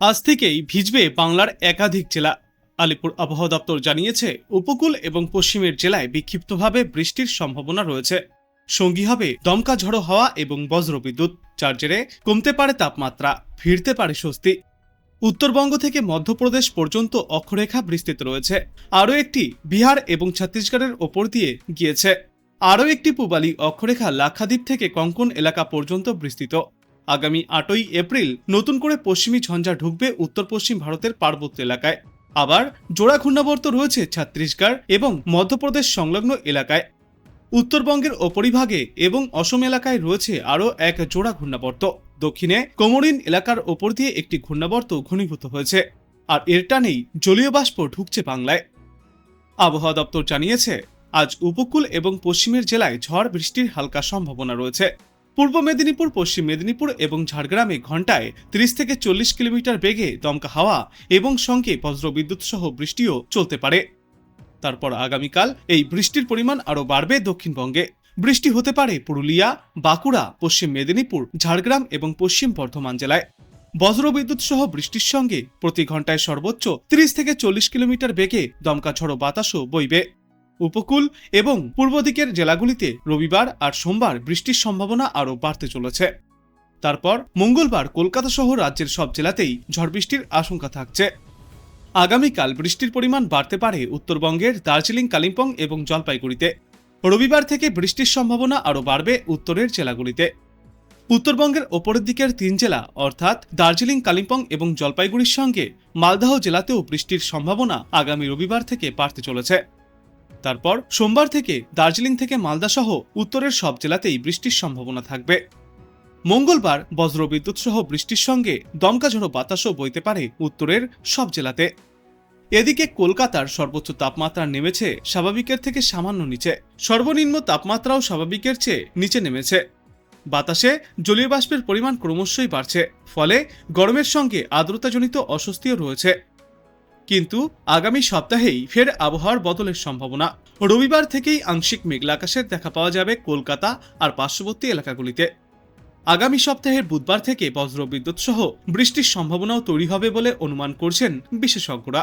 আজ থেকেই ভিজবে বাংলার একাধিক জেলা। আলিপুর আবহাওয়া দপ্তর জানিয়েছে, উপকূল এবং পশ্চিমের জেলায় বিক্ষিপ্তভাবে বৃষ্টির সম্ভাবনা রয়েছে। সঙ্গী হবে দমকা ঝড়ো হাওয়া এবং বজ্রবিদ্যুৎ যার জেরে কমতে পারে তাপমাত্রা, ফিরতে পারে স্বস্তি। উত্তরবঙ্গ থেকে মধ্যপ্রদেশ পর্যন্ত অক্ষরেখা বিস্তৃত রয়েছে। আরও একটি বিহার এবং ছত্তিশগড়ের ওপর দিয়ে গিয়েছে। আরও একটি পূবালি অক্ষরেখা লাক্ষাদ্বীপ থেকে কঙ্কন এলাকা পর্যন্ত বিস্তৃত। আগামী আটই এপ্রিল নতুন করে পশ্চিমী ঝঞ্ঝা ঢুকবে উত্তর পশ্চিম ভারতের পার্বত্য এলাকায়। আবার জোড়া ঘূর্ণাবর্ত রয়েছে ছত্তিশগড় এবং মধ্যপ্রদেশ সংলগ্ন এলাকায়। উত্তরবঙ্গের ওপরিভাগে এবং অসম এলাকায় রয়েছে আরও এক জোড়া ঘূর্ণাবর্ত। দক্ষিণে কোমরিন এলাকার ওপর দিয়ে একটি ঘূর্ণাবর্ত ঘনীভূত হয়েছে। আর এর টানেই জলীয় বাষ্প ঢুকছে বাংলায়। আবহাওয়া দপ্তর জানিয়েছে, আজ উপকূল এবং পশ্চিমের জেলায় ঝড় বৃষ্টির হালকা সম্ভাবনা রয়েছে। পূর্ব মেদিনীপুর, পশ্চিম মেদিনীপুর এবং ঝাড়গ্রামে ঘন্টায় তিরিশ থেকে চল্লিশ কিলোমিটার বেগে দমকা হাওয়া এবং সঙ্গে বজ্রবিদ্যুৎ সহ বৃষ্টিও চলতে পারে। তারপর আগামীকাল এই বৃষ্টির পরিমাণ আরও বাড়বে দক্ষিণবঙ্গে। বৃষ্টি হতে পারে পুরুলিয়া, বাঁকুড়া, পশ্চিম মেদিনীপুর, ঝাড়গ্রাম এবং পশ্চিম বর্ধমান জেলায়। বজ্রবিদ্যুৎ সহ বৃষ্টির সঙ্গে প্রতি ঘন্টায় সর্বোচ্চ তিরিশ থেকে চল্লিশ কিলোমিটার বেগে দমকা ঝড়ো বাতাসও বইবে। উপকূল এবং পূর্ব দিকের জেলাগুলিতে রবিবার আর সোমবার বৃষ্টির সম্ভাবনা আরও বাড়তে চলেছে। তারপর মঙ্গলবার কলকাতা সহ রাজ্যের সব জেলাতেই ঝড় বৃষ্টির আশঙ্কা থাকছে। আগামীকাল বৃষ্টির পরিমাণ বাড়তে পারে উত্তরবঙ্গের দার্জিলিং, কালিম্পং এবং জলপাইগুড়িতে। রবিবার থেকে বৃষ্টির সম্ভাবনা আরও বাড়বে উত্তরের জেলাগুলিতে। উত্তরবঙ্গের ওপরের দিকের তিন জেলা অর্থাৎ দার্জিলিং, কালিম্পং এবং জলপাইগুড়ির সঙ্গে মালদাহ জেলাতেও বৃষ্টির সম্ভাবনা আগামী রবিবার থেকে বাড়তে চলেছে। তারপর সোমবার থেকে দার্জিলিং থেকে মালদা সহ উত্তরের সব জেলাতেই বৃষ্টির সম্ভাবনা থাকবে। মঙ্গলবার বজ্রবিদ্যুৎ সহ বৃষ্টির সঙ্গে দমকা ঝড়ো বাতাসও বইতে পারে উত্তরের সব জেলাতে। এদিকে কলকাতার সর্বোচ্চ তাপমাত্রা নেমেছে স্বাভাবিকের থেকে সামান্য নিচে। সর্বনিম্ন তাপমাত্রাও স্বাভাবিকের চেয়ে নিচে নেমেছে। বাতাসে জলীয় বাষ্পের পরিমাণ ক্রমশই বাড়ছে, ফলে গরমের সঙ্গে আর্দ্রতাজনিত অস্বস্তিও রয়েছে। কিন্তু আগামী সপ্তাহেই ফের আবহাওয়ার বদলের সম্ভাবনা। রবিবার থেকেই আংশিক মেঘলা আকাশের দেখা পাওয়া যাবে কলকাতা আর পার্শ্ববর্তী এলাকাগুলিতে। আগামী সপ্তাহের বুধবার থেকে বজ্র বিদ্যুৎ সহ বৃষ্টির সম্ভাবনাও তৈরি হবে বলে অনুমান করছেন বিশেষজ্ঞরা।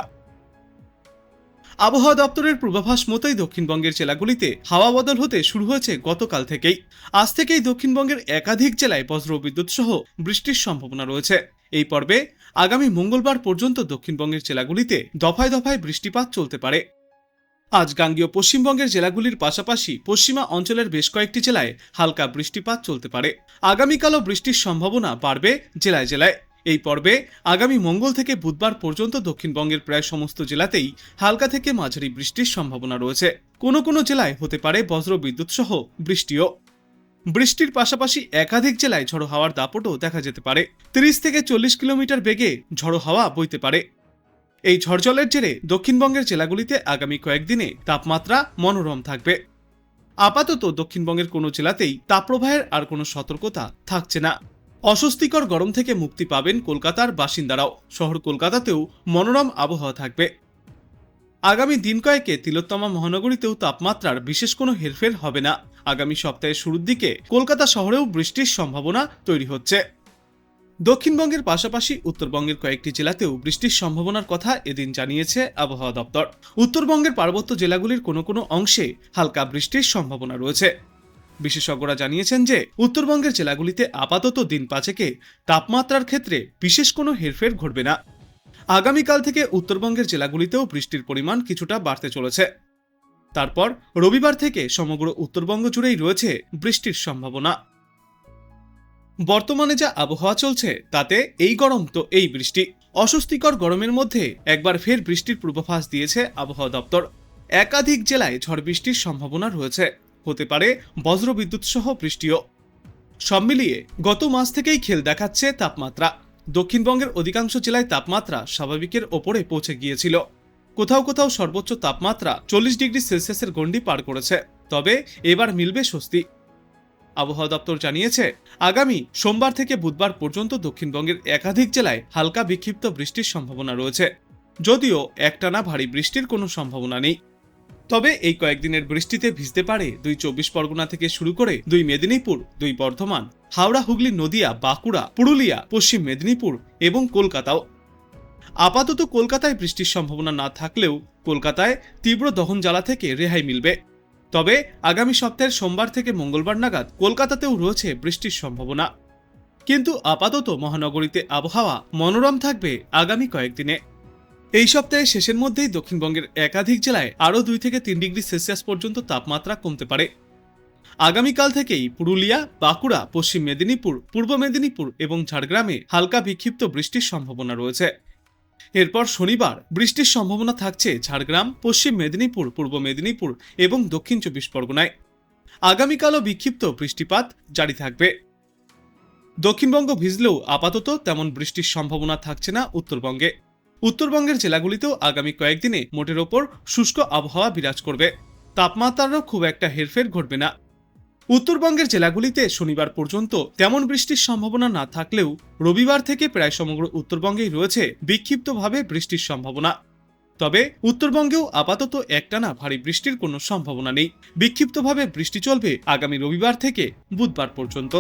আবহাওয়া দপ্তরের পূর্বাভাস মতোই দক্ষিণবঙ্গের জেলাগুলিতে হাওয়া বদল হতে শুরু হয়েছে গতকাল থেকেই। আজ থেকেই দক্ষিণবঙ্গের একাধিক জেলায় বজ্র বিদ্যুৎ সহ বৃষ্টির সম্ভাবনা রয়েছে। এই পর্বে আগামী মঙ্গলবার পর্যন্ত দক্ষিণবঙ্গের জেলাগুলিতে দফায় দফায় বৃষ্টিপাত চলতে পারে। আজ গাঙ্গীয় পশ্চিমবঙ্গের জেলাগুলির পাশাপাশি পশ্চিমা অঞ্চলের বেশ কয়েকটি জেলায় হালকা বৃষ্টিপাত চলতে পারে। আগামীকালও বৃষ্টির সম্ভাবনা বাড়বে জেলায় জেলায়। এই পর্বে আগামী মঙ্গল থেকে বুধবার পর্যন্ত দক্ষিণবঙ্গের প্রায় সমস্ত জেলাতেই হালকা থেকে মাঝারি বৃষ্টির সম্ভাবনা রয়েছে। কোনো কোনো জেলায় হতে পারে বজ্র বিদ্যুৎ সহ বৃষ্টিও। বৃষ্টির পাশাপাশি একাধিক জেলায় ঝড়ো হাওয়ার দাপটও দেখা যেতে পারে। তিরিশ থেকে চল্লিশ কিলোমিটার বেগে ঝড়ো হাওয়া বইতে পারে। এই ঝড়জলের জেরে দক্ষিণবঙ্গের জেলাগুলিতে আগামী কয়েকদিনে তাপমাত্রা মনোরম থাকবে। আপাতত দক্ষিণবঙ্গের কোনো জেলাতেই তাপপ্রবাহের আর কোনো সতর্কতা থাকছে না। অস্বস্তিকর গরম থেকে মুক্তি পাবেন কলকাতার বাসিন্দারাও। শহর কলকাতাতেও মনোরম আবহাওয়া থাকবে। আগামী দিন কয়েকে তিলোত্তমা মহানগরীতেও তাপমাত্রার বিশেষ কোনো হেরফের হবে না। আগামী সপ্তাহের শুরুর দিকে কলকাতা শহরেও বৃষ্টির সম্ভাবনা তৈরি হচ্ছে। দক্ষিণবঙ্গের পাশাপাশি উত্তরবঙ্গের কয়েকটি জেলাতেও বৃষ্টির সম্ভাবনার কথা এদিন জানিয়েছে আবহাওয়া দপ্তর। উত্তরবঙ্গের পার্বত্য জেলাগুলির কোনো কোনো অংশে হালকা বৃষ্টির সম্ভাবনা রয়েছে। বিশেষজ্ঞরা জানিয়েছেন যে, উত্তরবঙ্গের জেলাগুলিতে আপাতত দিন পাঁচেকে তাপমাত্রার ক্ষেত্রে বিশেষ কোনো হেরফের ঘটবে না। আগামীকাল থেকে উত্তরবঙ্গের জেলাগুলিতেও বৃষ্টির পরিমাণ কিছুটা বাড়তে চলেছে। তারপর রবিবার থেকে সমগ্র উত্তরবঙ্গ জুড়েই রয়েছে বৃষ্টির সম্ভাবনা। বর্তমানে যা আবহাওয়া চলছে, তাতে এই গরম তো এই বৃষ্টি। অস্বস্তিকর গরমের মধ্যে একবার ফের বৃষ্টির পূর্বাভাস দিয়েছে আবহাওয়া দপ্তর। একাধিক জেলায় ঝড় বৃষ্টির সম্ভাবনা রয়েছে। হতে পারে বজ্রবিদ্যুৎ সহ বৃষ্টিও। সব মিলিয়ে গত মাস থেকেই খেল দেখাচ্ছে তাপমাত্রা। দক্ষিণবঙ্গের অধিকাংশ জেলায় তাপমাত্রা স্বাভাবিকের ওপরে পৌঁছে গিয়েছিল। কোথাও কোথাও সর্বোচ্চ তাপমাত্রা চল্লিশ ডিগ্রি সেলসিয়াসের গণ্ডি পার করেছে। তবে এবার মিলবে স্বস্তি। আবহাওয়া দপ্তর জানিয়েছে, আগামী সোমবার থেকে বুধবার পর্যন্ত দক্ষিণবঙ্গের একাধিক জেলায় হালকা বিক্ষিপ্ত বৃষ্টির সম্ভাবনা রয়েছে। যদিও একটানা ভারী বৃষ্টির কোনো সম্ভাবনা নেই। তবে এই কয়েকদিনের বৃষ্টিতে ভিজতে পারে দুই চব্বিশ পরগনা থেকে শুরু করে দুই মেদিনীপুর, দুই বর্ধমান, হাওড়া, হুগলি, নদিয়া, বাঁকুড়া, পুরুলিয়া, পশ্চিম মেদিনীপুর এবং কলকাতাও। আপাতত কলকাতায় বৃষ্টির সম্ভাবনা না থাকলেও কলকাতায় তীব্র দহন জ্বালা থেকে রেহাই মিলবে। তবে আগামী সপ্তাহের সোমবার থেকে মঙ্গলবার নাগাদ কলকাতাতেও রয়েছে বৃষ্টির সম্ভাবনা। কিন্তু আপাতত মহানগরীতে আবহাওয়া মনোরম থাকবে আগামী কয়েকদিনে। এই সপ্তাহের শেষের মধ্যেই দক্ষিণবঙ্গের একাধিক জেলায় আরও দুই থেকে তিন ডিগ্রি সেলসিয়াস পর্যন্ত তাপমাত্রা কমতে পারে। আগামীকাল থেকেই পুরুলিয়া, বাঁকুড়া, পশ্চিম মেদিনীপুর, পূর্ব মেদিনীপুর এবং ঝাড়গ্রামে হালকা বিক্ষিপ্ত বৃষ্টির সম্ভাবনা রয়েছে। এরপর শনিবার বৃষ্টির সম্ভাবনা থাকছে ঝাড়গ্রাম, পশ্চিম মেদিনীপুর, পূর্ব মেদিনীপুর এবং দক্ষিণ চব্বিশ পরগনায়। আগামীকালও বিক্ষিপ্ত বৃষ্টিপাত জারি থাকবে। দক্ষিণবঙ্গ ভিজলেও আপাতত তেমন বৃষ্টির সম্ভাবনা থাকছে না উত্তরবঙ্গে। উত্তরবঙ্গের জেলাগুলিতেও আগামী কয়েকদিনে মোটের ওপর শুষ্ক আবহাওয়া বিরাজ করবে। তাপমাত্রারও খুব একটা হেরফের ঘটবে না। উত্তরবঙ্গের জেলাগুলিতে শনিবার পর্যন্ত তেমন বৃষ্টির সম্ভাবনা না থাকলেও রবিবার থেকে প্রায় সমগ্র উত্তরবঙ্গেই রয়েছে বিক্ষিপ্তভাবে বৃষ্টির সম্ভাবনা। তবে উত্তরবঙ্গেও আপাতত একটানা ভারী বৃষ্টির কোনো সম্ভাবনা নেই। বিক্ষিপ্তভাবে বৃষ্টি চলবে আগামী রবিবার থেকে বুধবার পর্যন্ত।